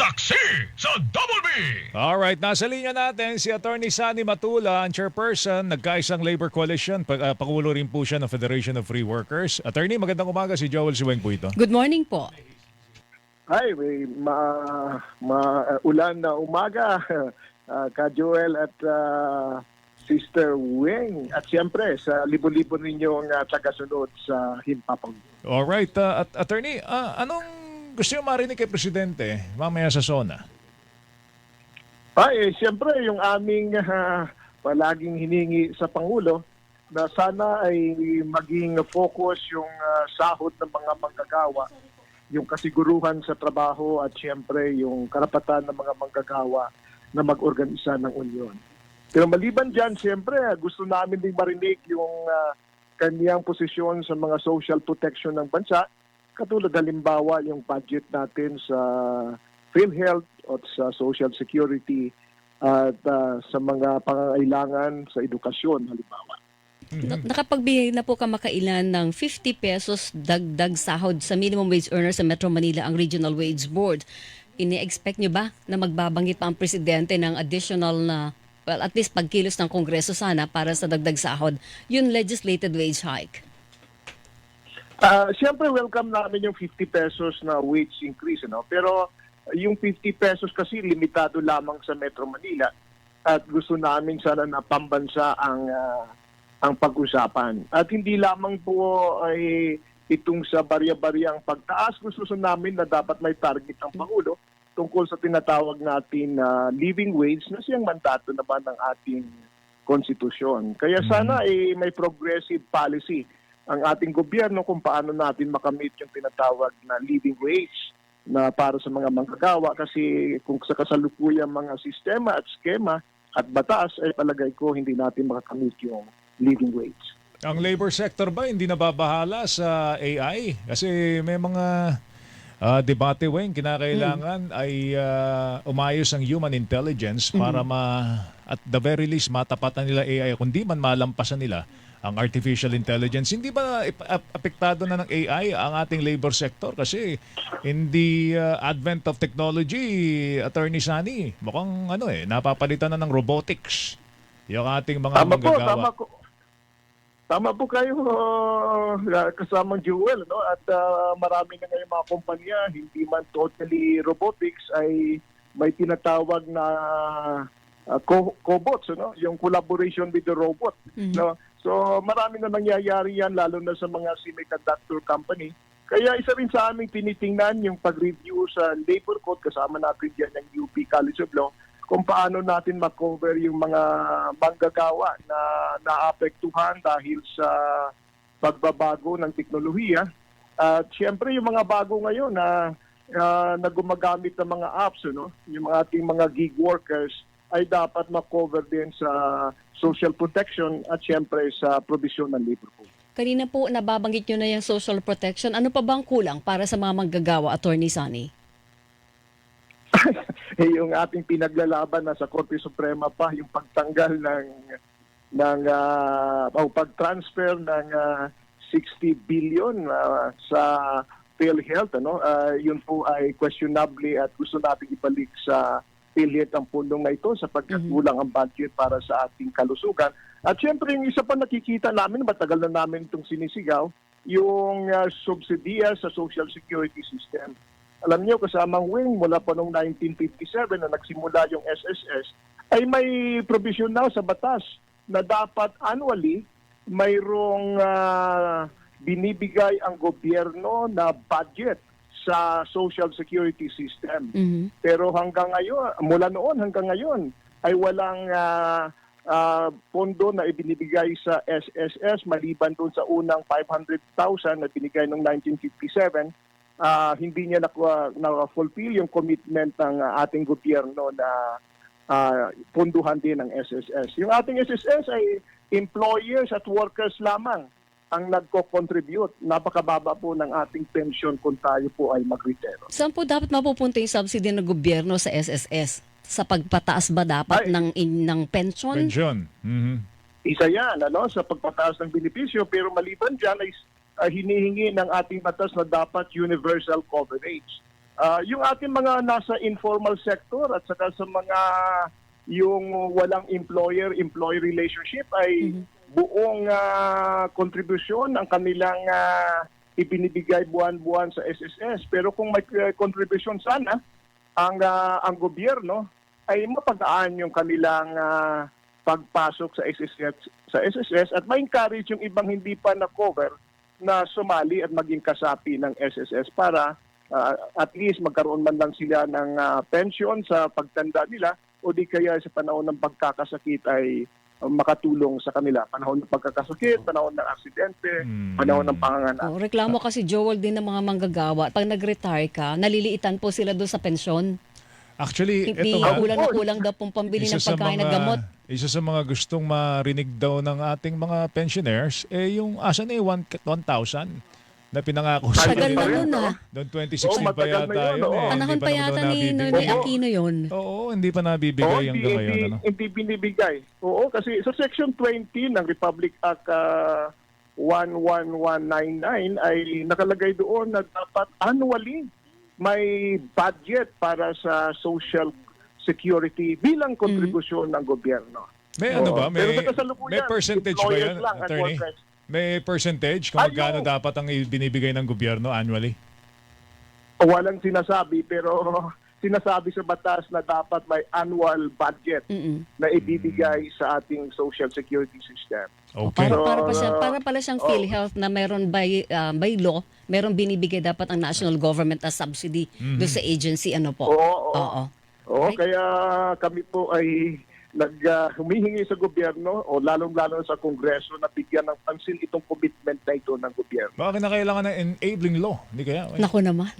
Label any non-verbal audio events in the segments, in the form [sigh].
Saksi sa Double B! Alright, nasa linya natin si Attorney Sani Matula, ang chairperson, nagkaisang labor coalition. Pa, uh, pakulo rin po siya ng Federation of Free Workers. Attorney, magandang umaga. Si Joel Siweng po ito. Good morning po. Hi, may ma, ma ulan na umaga uh, [laughs] ka Joel at uh, Sister Weng at siyempre sa libo-libo ninyong uh, tagasunod sa Himpapang. Alright, uh, at Attorney, uh, anong gusto niyo marinig kay Presidente mamaya sa SONA? Ay, eh, siyempre yung aming uh, palaging hiningi sa Pangulo na sana ay maging focus yung uh, sahod ng mga manggagawa, yung kasiguruhan sa trabaho at siyempre yung karapatan ng mga manggagawa na mag-organisa ng union. Pero maliban dyan, siyempre gusto namin ding marinig yung uh, kaniyang posisyon sa mga social protection ng bansa, katulad halimbawa yung budget natin sa PhilHealth at sa Social Security at uh, sa mga pangangailangan sa edukasyon halimbawa. Na- Nakapagbigay na po kamakailan ng 50 pesos dagdag sahod sa minimum wage earner sa Metro Manila ang Regional Wage Board. Ini-expect nyo ba na magbabanggit pa ang presidente ng additional na, well, at least pagkilos ng Kongreso sana para sa dagdag sahod, yung legislated wage hike? Ah, Siyempre welcome namin yung 50 pesos na wage increase no? pero yung 50 pesos kasi limitado lamang sa Metro Manila at gusto namin sana na pambansa ang ah, ang pag-usapan. At hindi lamang po ay itong sa barya-baryang pagtaas, gusto namin na dapat may target ang Pangulo tungkol sa tinatawag natin na living wage na siyang mandato naman ng ating konstitusyon. Kaya sana ay may progressive policy ang ating gobyerno kung paano natin makamit yung tinatawag na living wage na para sa mga manggagawa kasi kung sa kasalukuyang mga sistema at skema at batas ay palagay ko hindi natin makakamit yung living wage. Ang labor sector ba hindi nababahala sa AI? Kasi may mga ah, debate weng kinakailangan ay ah, umayos ang human intelligence para ma at the very least matapatan nila AI kundi man malampasan nila ang artificial intelligence. Hindi ba apektado na ng AI ang ating labor sector? Kasi in the ah, advent of technology, Attorney Sani, mukhang ano eh, napapalitan na ng robotics yung ating mga Tama po, manggagawa. tama ko. Tama po kayo uh, kasamang Jewel no at uh, marami na ngayon mga kumpanya hindi man totally robotics ay may tinatawag na uh, co- cobots no yung collaboration with the robot no so marami na nangyayari yan lalo na sa mga semiconductor company kaya isa rin sa aming tinitingnan yung pag-review sa labor code kasama natin diyan ng UP College of Law kung paano natin makover yung mga manggagawa na naapektuhan dahil sa pagbabago ng teknolohiya. At siyempre yung mga bago ngayon na ah, na gumagamit ng mga apps, no? yung mga ating mga gig workers ay dapat makover din sa social protection at siyempre sa provision ng labor code. Kanina po nababanggit nyo na yung social protection. Ano pa bang kulang para sa mga manggagawa, Attorney Sani? [laughs] eh, yung ating pinaglalaban na sa Korte Suprema pa yung pagtanggal ng ng ah, o pag-transfer ng ah, 60 billion ah, sa PhilHealth ano Ah, yun po ay questionably at gusto nating ibalik sa PhilHealth ang pundong na ito sapagkat kulang ang budget para sa ating kalusugan. At syempre yung isa pa nakikita namin, matagal na namin itong sinisigaw, yung uh, subsidiya sa Social Security System. Alam niyo, kasamang wing mula pa noong 1957 na nagsimula yung SSS, ay may provision na sa batas na dapat annually mayroong ah, binibigay ang gobyerno na budget sa Social Security System. Mhm. Pero hanggang ngayon, mula noon hanggang ngayon, ay walang ah, ah, pondo na ibinibigay sa SSS maliban doon sa unang 500,000 na binigay noong 1957. ah, hindi niya na-fulfill yung commitment ng ah, ating gobyerno na ah, punduhan din ng SSS. Yung ating SSS ay employers at workers lamang ang nagko-contribute. Napakababa po ng ating pension kung tayo po ay mag-retiro. Saan po dapat mapupunta yung subsidy ng gobyerno sa SSS? Sa pagpataas ba dapat Ay. ng, in, ng pension? Pension. Mhm. Isa yan ano, sa pagpataas ng benepisyo pero maliban dyan ay ah, hinihingi ng ating batas na dapat universal coverage. Ah, yung ating mga nasa informal sector at saka sa mga yung walang employer-employee relationship ay buong ah, kontribusyon ang kanilang ah, ibinibigay buwan-buwan sa SSS. Pero kung may uh, kontribusyon sana ang ah, ang gobyerno ay mapagaan yung kanilang ah, pagpasok sa SSS sa SSS at ma-encourage yung ibang hindi pa na cover na sumali at maging kasapi ng SSS para ah, at least magkaroon man lang sila ng ah, pension sa pagtanda nila o di kaya sa panahon ng pagkakasakit ay makatulong sa kanila. Panahon ng pagkakasakit, panahon ng aksidente, Hmm. panahon ng panganganak. Oh, reklamo kasi Joel din ng mga manggagawa. Pag nag-retire ka, naliliitan po sila doon sa pensyon. Actually, Hindi ito nga, kulang na kulang daw pong pambili ng pagkain at gamot. Isa sa mga gustong marinig daw ng ating mga pensioners, eh yung asa na yung 1,000 na pinangako sa Tagal na nun ah. Noong 2016 Oo, pa matagal yata na yun, yun. oo. eh. Panahon Hindi pa naman yata daw ni nabibigay. Oo. Aquino yun. Oo, hindi pa nabibigay Oo, hanggang hindi, ngayon. hindi, Ano? hindi binibigay. Oo, kasi sa Section 20 ng Republic Act ah, 11199 ay nakalagay doon na dapat annually may budget para sa social security bilang kontribusyon ng gobyerno. May ano Oo. ba? May, Pero sa kasalukuyan, may percentage ba employers yan, lang at attorney? workers. May percentage kung magkano dapat ang binibigay ng gobyerno annually? Walang sinasabi pero [laughs] sinasabi sa batas na dapat may annual budget Mm-mm. na ibibigay sa ating social security system. Okay. Para, So, para, pa siya, para pala siyang oh. PhilHealth na meron by, ah, by law, meron binibigay dapat ang national government as subsidy doon sa agency. Ano po? Oo, oo. Oo. Kaya kami po ay nag ah, humihingi sa gobyerno o lalong-lalo sa kongreso na bigyan ng pansin itong commitment na ito ng gobyerno. Baka kinakailangan ng enabling law. Hindi kaya? Naku naman. [laughs]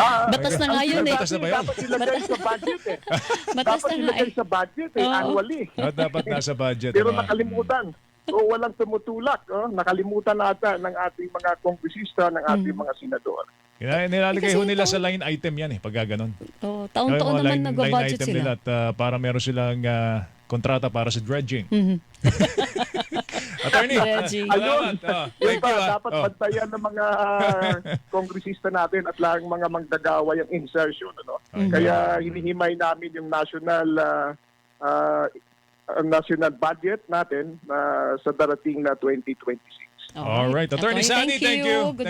Ah, Batas na nga yun eh. Batas na ba yun? Dapat ilagay sa budget eh. [laughs] Batas dapat na ilagay eh. sa budget eh, annually. Ah, dapat nasa budget. Pero ano? nakalimutan. O walang tumutulak. Oh. Nakalimutan nata ng ating mga kongresista, ng ating Hmm. mga senador. Kina- Nilalagay Eh, kasi ho nila sa line item yan eh, pagka ganun. Oh, taon-taon naman nag-budget sila. nila at ah, para meron silang ah, kontrata para sa dredging. Mhm. [laughs] Attorney, Dredging. salamat. Ah, Yun thank pa, you. ah. dapat Oh. bantayan ng mga [laughs] kongresista natin at lang mga manggagawa yung insertion. Ano? Okay. Kaya hinihimay namin yung national ah, ang national budget natin ah, sa darating na 2026. All right. Attorney Sandy, thank you. Good